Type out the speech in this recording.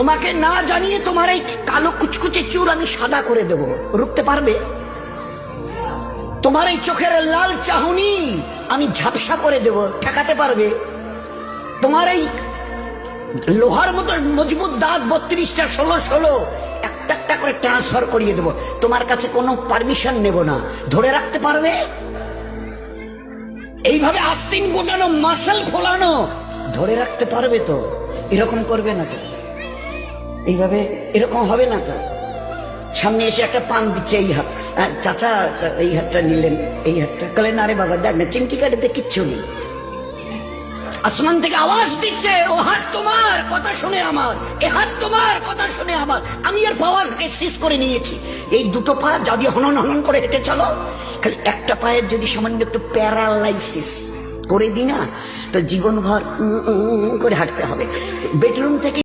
তোমাকে না জানিয়ে তোমার এই কালো কুচকুচে চুল আমি সাদা করে দেব। রুখতে পারবে? তোমার এই চোখের লাল চাহনি আমি ঝাপসা করে দেব। ঠেকাতে পারবে? তোমার এই লোহার মতো মজবুত দাঁত বত্রিশটা, ষোলো ষোলো, একটা একটা করে ট্রান্সফার করিয়ে দেবো। তোমার কাছে কোনো পারমিশন নেব না। ধরে রাখতে পারবে? এইভাবে আস্তিন গোটানো মাসেল ফোলানো ধরে রাখতে পারবে তো? এরকম করবে না তো? এইভাবে এরকম হবে না তো? সামনে এসে একটা পান দিচ্ছে এই হাত। চাচা এই হাতটা নিলেন, এই হাতটা। কলেন, আরে বাবা, দেখ না, চিমটি কাটিতে কিচ্ছু নেই। আসমান থেকে আওয়াজ দিচ্ছে, ও হাত তোমার, কথা শুনে আমার। এ হাত তোমার, কথা শুনে আমার। আমি আর পাওয়ারকে শেষ করে নিয়েছি। এই দুটো পা যদি হনন হনন করে হেঁটে চলো, খালি একটা পায়ের যদি সামান্য একটু প্যারালাইসিস করে দিই না, তো জীবনভর করে হাঁটতে হবে। বেডরুম থেকে